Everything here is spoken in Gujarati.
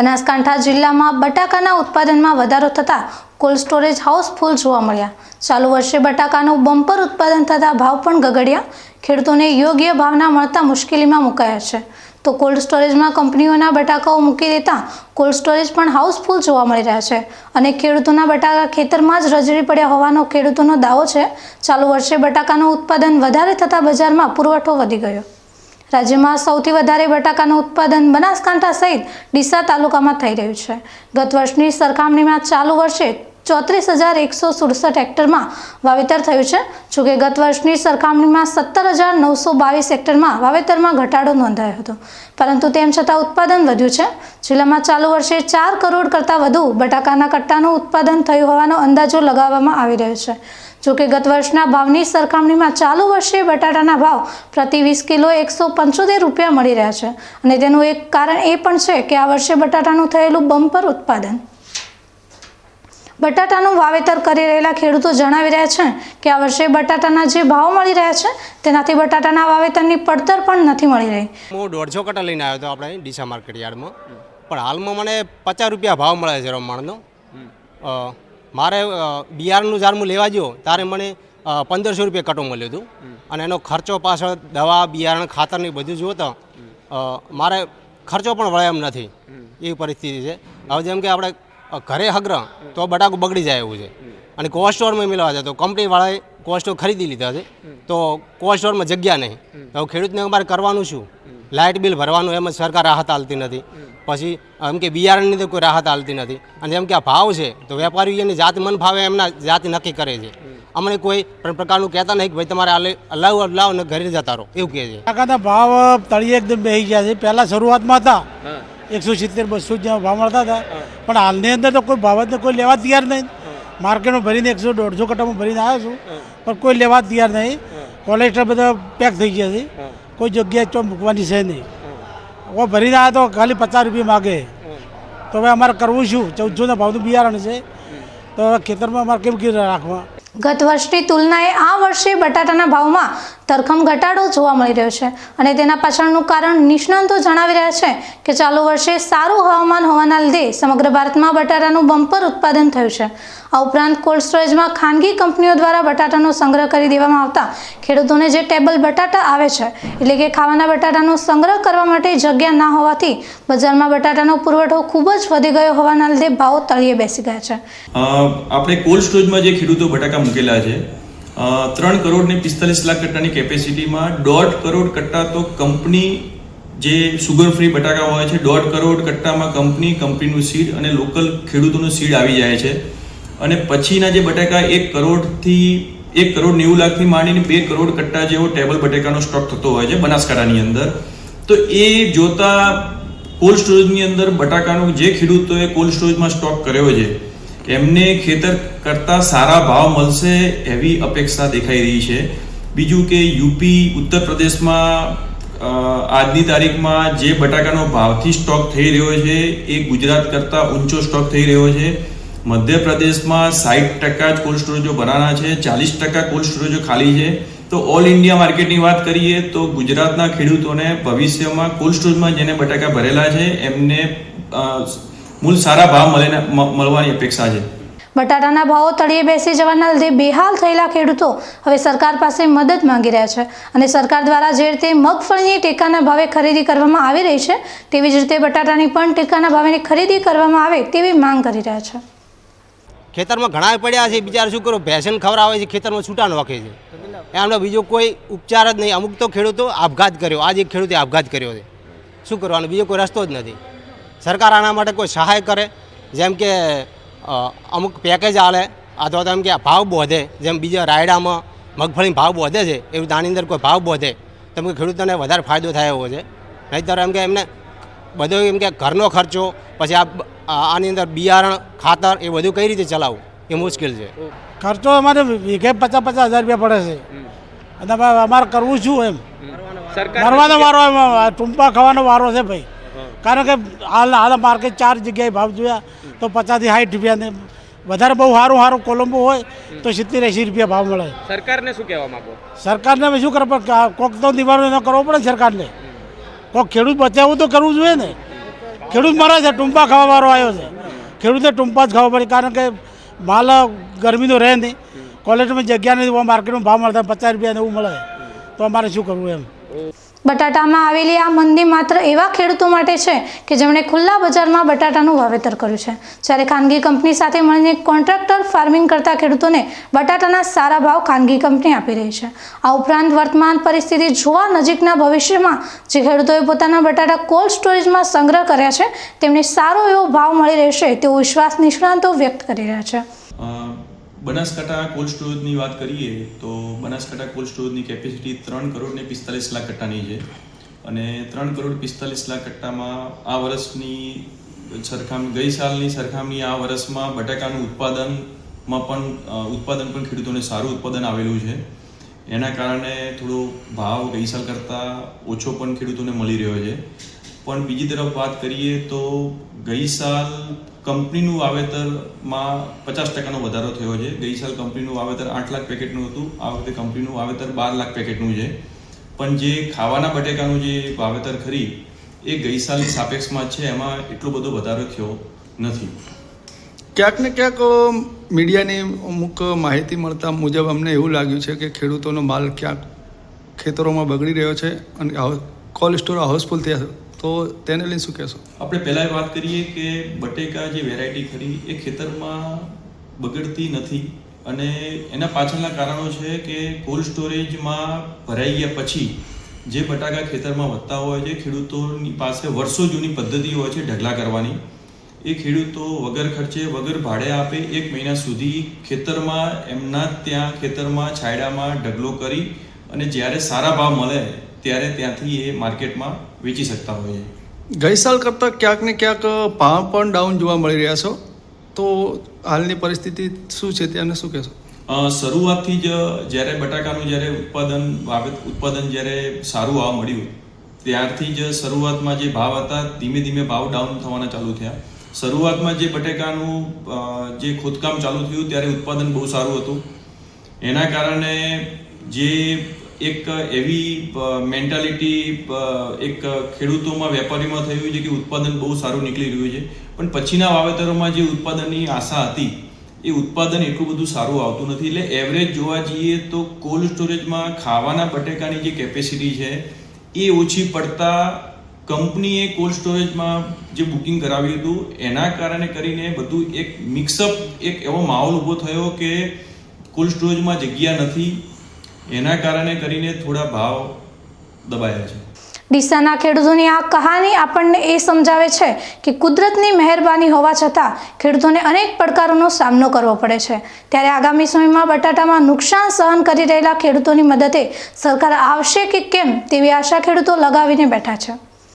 બનાસકાંઠા જિલ્લામાં બટાકાના ઉત્પાદનમાં વધારો થતાં કોલ્ડ સ્ટોરેજ હાઉસફુલ જોવા મળ્યા. ચાલુ વર્ષે બટાકાનું બમ્પર ઉત્પાદન થતાં ભાવ પણ ગગડ્યા. ખેડૂતોને યોગ્ય ભાવના મળતા મુશ્કેલીમાં મુકાયા છે. તો કોલ્ડ સ્ટોરેજમાં કંપનીઓના બટાકાઓ મૂકી દેતા કોલ્ડ સ્ટોરેજ પણ હાઉસફુલ જોવા મળી રહ્યા છે અને ખેડૂતોના બટાકા ખેતરમાં જ રજડી પડ્યા હોવાનો ખેડૂતોનો દાવો છે. ચાલુ વર્ષે બટાકાનું ઉત્પાદન વધારે થતાં બજારમાં પુરવઠો વધી ગયો. રાજ્યમાં સૌથી વધારે બટાકાનું ઉત્પાદન બનાસકાંઠા સહિત ડીસા તાલુકામાં થઈ રહ્યું છે. ગત વર્ષની સરખામણીમાં ચાલુ વર્ષે ચોત્રીસ હજાર એકસો સુડસઠ હેક્ટરમાં વાવેતર થયું છે જોકે ગત વર્ષની સરખામણીમાં સત્તર હજાર નવસો બાવીસ હેક્ટરમાં વાવેતરમાં ઘટાડો નોંધાયો હતો. પરંતુ તેમ છતાં ઉત્પાદન વધ્યું છે. જિલ્લામાં ચાલુ વર્ષે ચાર કરોડ કરતાં વધુ બટાકાના કટ્ટાનું ઉત્પાદન થયું હોવાનો અંદાજો લગાવવામાં આવી રહ્યો છે. જોકે ગત વર્ષના ભાવની સરખામણીમાં ચાલુ વર્ષે બટાટાના ભાવ પ્રતિ વીસ કિલો એકસો પંચોતેર રૂપિયા મળી રહ્યા છે. અને તેનું એક કારણ એ પણ છે કે આ વર્ષે બટાટાનું થયેલું બમ્પર ઉત્પાદન. બટાટાનું વાવેતર કરી રહેલા ખેડૂતો જણાવી રહ્યા છે કે આ વર્ષે બટાટાના જે ભાવ મળી રહ્યા છે, તેનાથી બટાટાના વાવેતરની પડતર પણ નથી મળી રહી. હું દોઢસો કટા લઈને આવ્યો હતો આપણે ડીસા માર્કેટ યાર્ડમાં. પણ હાલમાં મને પચાસ રૂપિયા ભાવ મળે છે રમણનો. મારે બિયારણનું જ્યારે હું લેવા ગયો ત્યારે મને પંદરસો રૂપિયા કટો મળ્યું હતું. અને એનો ખર્ચો પાછળ દવા બિયારણ ખાતરની બધું જુઓ તો મારે ખર્ચો પણ વળે એમ નથી. એવી પરિસ્થિતિ છે. હવે જેમ કે આપણે ઘરે હગ્ર તો બટાકું બગડી જાય એવું છે. અને કોલ્ડ સ્ટોરમાં મેળવા જાય તો કંપનીવાળાએ કોલ્ડ સ્ટોર ખરીદી લીધા છે. તો કોલ્ડ સ્ટોરમાં જગ્યા નહીં. તો ખેડૂતને અમારે કરવાનું શું? લાઇટ બિલ ભરવાનું એમ જ સરકાર રાહત આલતી નથી. પછી એમ કે બિયારણની તો કોઈ રાહત આવતી નથી. અને જેમ કે આ ભાવ છે તો વેપારીઓ એની જાત મન ભાવે એમના જાત નક્કી કરે છે. અમને કોઈ પણ પ્રકારનું કહેતા નહીં કે ભાઈ તમારે લાવ લાવ ને ઘરે જતા રહો એવું કહે છે. કાકા ભાવ તળિયે એકદમ બેસી ગયા છે. પહેલાં શરૂઆતમાં હતા. એકસો સિત્તેર બસો જ્યાં ભાવ મળતા હતા. પણ હાલની અંદર તો કોઈ ભાવ જ કોઈ લેવા તૈયાર નહીં. માર્કેટમાં ભરીને એકસો દોઢસો કટામાં ભરીને આવ્યો છું. પણ કોઈ લેવા તૈયાર નહીં. કોલેસ્ટ્રોલ બધા પેક થઈ ગયા છે. કોઈ જગ્યાએ ચો મૂકવાની છે નહીં. હવે ભરીને આવ્યા તો ખાલી પચાસ રૂપિયા માગે. તો હવે અમારે કરવું શું? ચૌદસોના ભાવનું બિયારણ છે. તો ખેતરમાં અમારે કેમ કેવી રાખવા? ગત વર્ષની તુલનાએ આ વર્ષે બટાટાના ભાવમાં ધરખમ ઘટાડો જોવા મળી રહ્યો છે અને તેના પાછળનું કારણ નિષ્ણાંતો જણાવી રહ્યા છે કે ચાલુ વર્ષે સારું હવામાન હોવાના લીધે સમગ્ર ભારતમાં બટાટાનું બમ્પર ઉત્પાદન થયું છે. આ ઉપરાંત કોલ્ડ સ્ટોરેજમાં ખાનગી કંપનીઓ દ્વારા બટાટાનો સંગ્રહ કરી દેવામાં આવતા ખેડૂતોને જે ટેબલ બટાટા આવે છે, એટલે કે ખાવાના બટાટાનો સંગ્રહ કરવા માટે જગ્યા ના હોવાથી બજારમાં બટાટાનો પુરવઠો ખૂબ જ વધી ગયો હોવાના લીધે ભાવો તળિયે બેસી ગયા છે. આપણે કોલ્ડ સ્ટોરેજમાં જે ખેડૂતો બટાકા મૂકેલા છે ત્રણ કરોડ ને પિસ્તાલીસ લાખ કટ્ટાની કેપેસિટીમાં દોઢ કરોડ કટ્ટા તો કંપની જે સુગર ફ્રી બટાકા હોય છે, દોઢ કરોડ કટ્ટામાં કંપની કંપનીનું સીડ અને લોકલ ખેડૂતોનું સીડ આવી જાય છે. અને પછીના જે બટાકા એક કરોડથી, એક કરોડ નેવું લાખથી માંડીને બે કરોડ કટ્ટા જેવો ટેબલ બટાકાનો સ્ટોક થતો હોય છે બનાસકાંઠાની અંદર. તો એ જોતા કોલ્ડ સ્ટોરેજની અંદર બટાકાનો જે ખેડૂતોએ કોલ્ડ સ્ટોરેજમાં સ્ટોક કર્યો છે એમને ખેતર કરતા સારા ભાવ મળશે એવી અપેક્ષા દેખાઈ રહી છે. બીજું કે યુપી ઉત્તર પ્રદેશમાં આજની તારીખમાં જે બટાકાનો ભાવથી સ્ટોક થઈ રહ્યો છે, એ ગુજરાત કરતા ઊંચો સ્ટોક થઈ રહ્યો છે. મધ્યપ્રદેશમાં સાઠ ટકા જ કોલ્ડ સ્ટોરેજો ભરાના છે, ચાલીસ ટકા કોલ્ડ સ્ટોરેજો ખાલી છે. તો ઓલ ઇન્ડિયા માર્કેટની વાત કરીએ તો ગુજરાતના ખેડૂતોને ભવિષ્યમાં કોલ્ડ સ્ટોરેજમાં જેને બટાકા ભરેલા છે, એમને મૂળ સારા ભાવ મળે મળવાની અપેક્ષા છે. બટાટાના ભાવો તળિયે બેસી જવાના લીધે બેહાલ થયેલા ખેડૂતો હવે સરકાર પાસે મદદ માંગી રહ્યા છે અને સરકાર દ્વારા જે રીતે મગફળીની ટેકાના ભાવે ખરીદી કરવામાં આવી રહી છે તેવી જ રીતે બટાટાની પણ ટેકાના ભાવેની ખરીદી કરવામાં આવે તેવી માંગ કરી રહ્યા છે. ખેતરમાં ઘણા પડ્યા છે બિચારા શું કરો ભેંસન ખવડાવે છે ખેતરમાં છૂટા નોખે છે. એમનો બીજો કોઈ ઉપચાર જ નહીં. અમુક તો ખેડૂતો આપઘાત કર્યો. આજે ખેડૂતે આપઘાત કર્યો છે. શું કરવાનું? બીજો કોઈ રસ્તો જ નથી. સરકાર આના માટે કોઈ સહાય કરે જેમ કે અમુક પેકેજ આલે અથવા તો એમ કે ભાવ બોધે જેમ બીજા રાયડામાં મગફળી ભાવ બોધે છે એવું આની અંદર કોઈ ભાવ બોધે તો એમ કે ખેડૂતોને વધારે ફાયદો થાય એવો છે. નહીંતર એમ કે એમને બધો એમ કે ઘરનો ખર્ચો પછી આ આની અંદર બિયારણ ખાતર એ બધું કઈ રીતે ચલાવવું એ મુશ્કેલ છે. ખર્ચો અમારે વીઘે પચાસ પચાસ હજાર રૂપિયા પડે છે. અને અમારે કરવું શું એમ? મરવાનો વારો એમ ટૂંપા ખાવાનો વારો છે ભાઈ. કારણ કે હાલ હાલ માર્કેટ ચાર જગ્યાએ ભાવ જોયા તો પચાસથી સાઠ રૂપિયા ને વધારે બહુ સારું સારું કોલંબો હોય તો સિત્તેર એંસી રૂપિયા ભાવ મળે. સરકારને શું કહેવા માંગો? સરકારને હવે શું કરવા પડે? કોક તો નિવારણ એનો કરવો પડે સરકારને. કોક ખેડૂત બચાવવું તો કરવું જોઈએ ને. ખેડૂત મરે છે ટૂંપા ખાવાવાળો આવ્યો છે. ખેડૂતે ટૂંપા જ ખાવા પડે કારણ કે માલ ગરમીનો રહે નહીં. કોલેજમાં જગ્યા નથી માર્કેટમાં ભાવ મળતા પચાસ રૂપિયા એવું મળે. તો અમારે શું કરવું એમ? બટાટામાં આવેલી આ મંદી માત્ર એવા ખેડૂતો માટે છે કે જેમણે ખુલ્લા બજારમાં બટાટાનું વાવેતર કર્યું છે. જ્યારે ખાનગી કંપની સાથે મળીને કોન્ટ્રાક્ટર ફાર્મિંગ કરતા ખેડૂતોને બટાટાના સારા ભાવ ખાનગી કંપની આપી રહી છે. આ ઉપરાંત વર્તમાન પરિસ્થિતિ જોવા નજીકના ભવિષ્યમાં જે ખેડૂતોએ પોતાના બટાટા કોલ્ડ સ્ટોરેજમાં સંગ્રહ કર્યા છે, તેમને સારો એવો ભાવ મળી રહેશે તેવો વિશ્વાસ નિષ્ણાંતો વ્યક્ત કરી રહ્યા છે. બનાસકાંઠા કોલ્ડ સ્ટોરેજની વાત કરીએ, તો બનાસકાંઠા કોલ્ડ સ્ટોરેજની કેપેસિટી ત્રણ કરોડ ને પિસ્તાલીસ લાખ કટ્ટાની છે. અને ત્રણ કરોડ પિસ્તાલીસ લાખ કટ્ટામાં આ વર્ષની સરખામણી ગઈ સાલની સરખામણી આ વર્ષમાં બટાકાનું ઉત્પાદનમાં પણ ઉત્પાદન પણ ખેડૂતોને સારું ઉત્પાદન આવેલું છે. એના કારણે થોડો ભાવ ગઈ સાલ કરતાં ઓછો પણ ખેડૂતોને મળી રહ્યો છે. પણ બીજી તરફ વાત કરીએ તો ગઈ સાલ કંપનીનું વાવેતરમાં પચાસ ટકાનો વધારો થયો છે. ગઈ સાલ કંપનીનું વાવેતર આઠ લાખ પેકેટનું હતું. આ વખતે કંપનીનું વાવેતર બાર લાખ પેકેટનું છે. પણ જે ખાવાના બટેકાનું જે વાવેતર ખરી, એ ગઈ સાલની સાપેક્ષમાં છે. એમાં એટલો બધો વધારો થયો નથી. ક્યાંક ને ક્યાંક મીડિયાની અમુક માહિતી મળતા મુજબ અમને એવું લાગ્યું છે કે ખેડૂતોનો માલ ક્યાંક ખેતરોમાં બગડી રહ્યો છે અને કોલ્ડ સ્ટોર હાઉસફુલ થયા. તો તેને લઈને શું કહેશો? આપણે પહેલાં વાત કરીએ કે બટેકા જે વેરાયટી ખરી, એ ખેતરમાં બગડતી નથી અને એના પાછળના કારણો છે કે કોલ્ડ સ્ટોરેજમાં ભરાઈ ગયા પછી જે બટાકા ખેતરમાં વધતા હોય છે, ખેડૂતોની પાસે વર્ષો જૂની પદ્ધતિ હોય છે ઢગલા કરવાની. એ ખેડૂતો વગર ખર્ચે, વગર ભાડે આપે એક મહિના સુધી ખેતરમાં, એમના ત્યાં ખેતરમાં, છાયડામાં ઢગલો કરી અને જ્યારે સારા ભાવ મળે ત્યારે ત્યાંથી એ માર્કેટમાં વેચી શકતા હોઈએ ગઈ સાલ કરતાં ક્યાંક ને ક્યાંક ભાવ પણ ડાઉન જોવા મળી રહ્યા છો. તો હાલની પરિસ્થિતિ શું છે તેને શું કહેશો? શરૂઆતથી જ જ્યારે બટાકાનું જ્યારે ઉત્પાદન બાબત ઉત્પાદન જ્યારે સારું આવવા મળ્યું ત્યારથી જ શરૂઆતમાં જે ભાવ હતા ધીમે ધીમે ભાવ ડાઉન થવાના ચાલુ થયા. શરૂઆતમાં જે બટેકાનું જે ખોદકામ ચાલુ થયું ત્યારે ઉત્પાદન બહુ સારું હતું. એના કારણે જે એક એવી મેન્ટાલિટી એક ખેડૂતોમાં, વેપારીમાં થયું છે કે ઉત્પાદન બહુ સારું નીકળી રહ્યું છે. પણ પછીના વાવેતરોમાં જે ઉત્પાદનની આશા હતી, એ ઉત્પાદન એટલું બધું સારું આવતું નથી. એટલે એવરેજ જોવા જઈએ તો કોલ્ડ સ્ટોરેજમાં ખાવાના બટેકાની જે કેપેસિટી છે, એ ઓછી પડતા કંપનીએ કોલ્ડ સ્ટોરેજમાં જે બુકિંગ કરાવ્યું હતું, એના કારણે કરીને બધું એક મિક્સઅપ એક એવો માહોલ ઊભો થયો કે કોલ્ડ સ્ટોરેજમાં જગ્યા નથી. એના કારણે કરીને થોડા ભાવ દબાયા છે. ડીસાના ખેડૂતોની આ કહાની આપણને એ સમજાવે છે કે કુદરતની મહેરબાની હોવા છતાં ખેડૂતોને અનેક પડકારોનો સામનો કરવો પડે છે. ત્યારે આગામી સમયમાં બટાટામાં નુકસાન સહન કરી રહેલા ખેડૂતોની મદદે સરકાર આવશે કે કેમ તેવી આશા ખેડૂતો લગાવીને બેઠા છે.